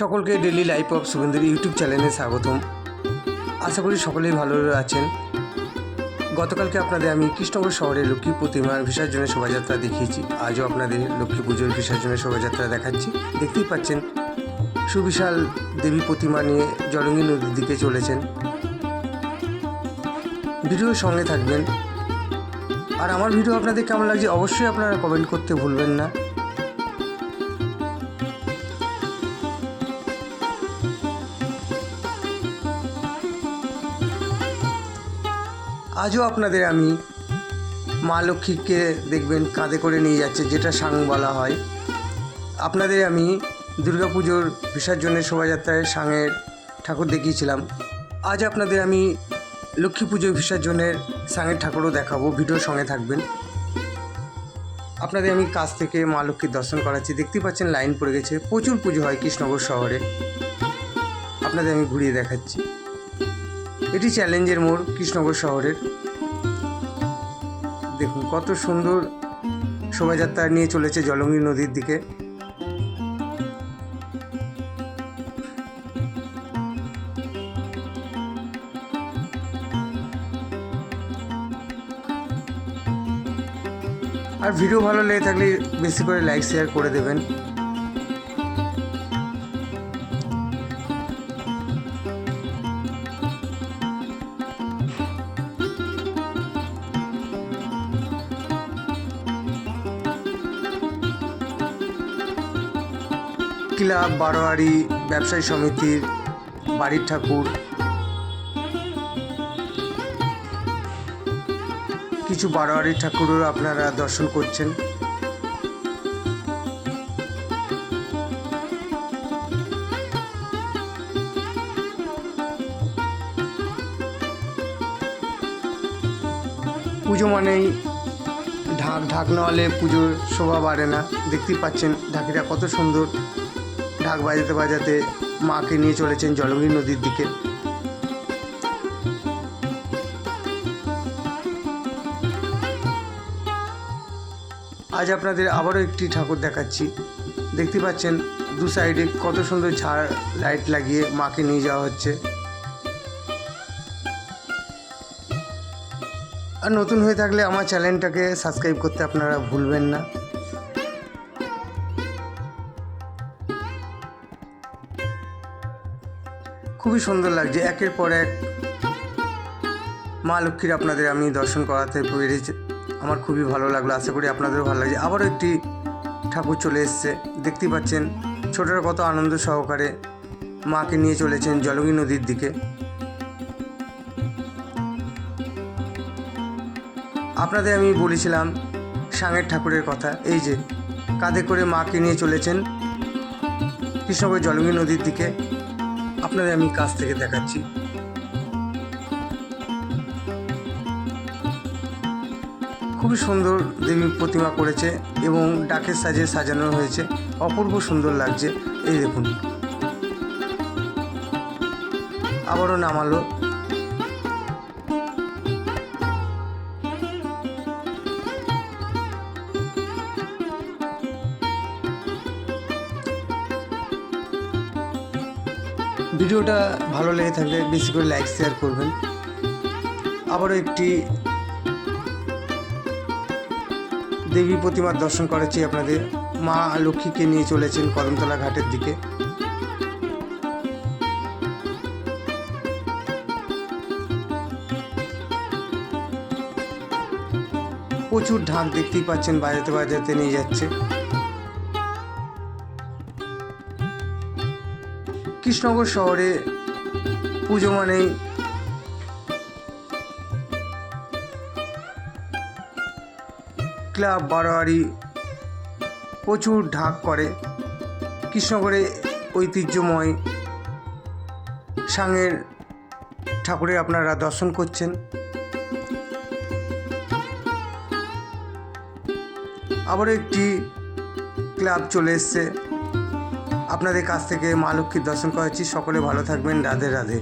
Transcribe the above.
সকলকে daily life of শুভেন্দুর YouTube চ্যানেলে স্বাগতম। আশা করি সকলেই ভালো আছেন। গতকালকে আপনাদের আমি কৃষ্ণনগর শহরে লক্ষ্মী প্রতিমার বিসর্জনের শোভাযাত্রা দেখিয়েছি। আজও আপনাদের লক্ষ্মী পুজোর বিসর্জনের শোভাযাত্রা দেখাচ্ছি। দেখতেই পাচ্ছেন, সুবিশাল দেবী প্রতিমা নিয়ে জলঙ্গি নদীর দিকে চলেছেন। ভিডিওর সঙ্গে থাকবেন। আর আমার ভিডিও আপনাদের কেমন লাগছে অবশ্যই আপনারা কমেন্ট করতে ভুলবেন না। আজও আপনাদের আমি মা লক্ষ্মীকে দেখবেন কাঁধে করে নিয়ে যাচ্ছে, যেটা সাং বলা হয়। আপনাদের আমি দুর্গাপুজোর বিসর্জনের শোভাযাত্রায় সাঙের ঠাকুর দেখিয়েছিলাম। আজ আপনাদের আমি লক্ষ্মী পুজোর বিসর্জনের সাঙের ঠাকুরও দেখাবো ভিডিওর সঙ্গে থাকবেন। আপনাদের আমি কাছ থেকে মা লক্ষ্মীর দর্শন করাচ্ছি। দেখতেই পাচ্ছেন লাইন পড়ে গেছে, প্রচুর পুজো হয় কৃষ্ণনগর শহরে। আপনাদের আমি ঘুরিয়ে দেখাচ্ছি। এটি চ্যালেঞ্জের মোড় কৃষ্ণনগর শহরের। দেখুন, কত সুন্দর শোভাযাত্রা নিয়ে চলেছে জলঙ্গি নদীর দিকে। আর ভিডিও ভালো লেগে থাকলে বেশি করে লাইক, শেয়ার করে দেবেন। ক্লাব বারোয়ারি ব্যবসায়ী সমিতির বাড়ির ঠাকুর। কিছু বারোয়ারি ঠাকুরও আপনারা দর্শন করছেন। পুজো মানেই ঢাক ঢাক নাহলে পুজোর শোভা বাড়ে না। দেখতেই পাচ্ছেন ঢাকিরা কত সুন্দর। ঢাক বাজাতে বাজাতে মাকে নিয়ে চলেছেন জলঙ্গি নদীর দিকে। আজ আপনাদের আবারও একটি ঠাকুর দেখাচ্ছি। দেখতে পাচ্ছেন, দু সাইডে কত সুন্দর ঝাড় লাইট লাগিয়ে মাকে নিয়ে যাওয়া হচ্ছে। আর নতুন হয়ে থাকলে আমার চ্যানেলটাকে সাবস্ক্রাইব করতে আপনারা ভুলবেন না। খুবই সুন্দর লাগছে। একের পর এক মা লক্ষ্মীর আপনাদের আমি দর্শন করাতে পেরেছি। আমার খুবই ভালো লাগল, আশা করি আপনাদেরও ভালো লাগছে। আবারও একটি ঠাকুর চলে এসছে। দেখতেই পাচ্ছেন, ছোটরা কত আনন্দ সহকারে মাকে নিয়ে চলেছেন জলঙ্গি নদীর দিকে। আপনাদের আমি বলেছিলাম, সাঙের ঠাকুরের কথা। এই যে, কাঁধে করে মাকে নিয়ে চলেছেন কৃষ্ণগর জলঙ্গি নদীর দিকে। আপনাদের আমি কাছ থেকে দেখাচ্ছি। খুবই সুন্দর দেবী প্রতিমা করেছে এবং ডাকের সাজে সাজানো হয়েছে। অপূর্ব সুন্দর লাগছে। এই দেখুন। আবারও নামালো। ভিডিওটা ভালো লেগে থাকলে বেশি করে লাইক শেয়ার করবেন। আবারও একটি দেবী প্রতিমার দর্শন করেছি আপনাদের। মা লক্ষ্মীকে নিয়ে চলেছেন কদমতলা ঘাটের দিকে। প্রচুর ঢাক দেখতেই পাচ্ছেন, বাজাতে বাজাতে নিয়ে যাচ্ছে। কৃষ্ণনগর শহরে পুজো মানেই ক্লাব বারোয়ারি প্রচুর ঢাক করে। কৃষ্ণনগরে ঐতিহ্যময় সাঙের ঠাকুরের আপনারা দর্শন করছেন। আবার একটি ক্লাব চলে এসছে। আপনাদের কাছ থেকে মা লক্ষ্মীর দর্শন করাচ্ছি। সকলে ভালো থাকবেন। রাধে রাধে।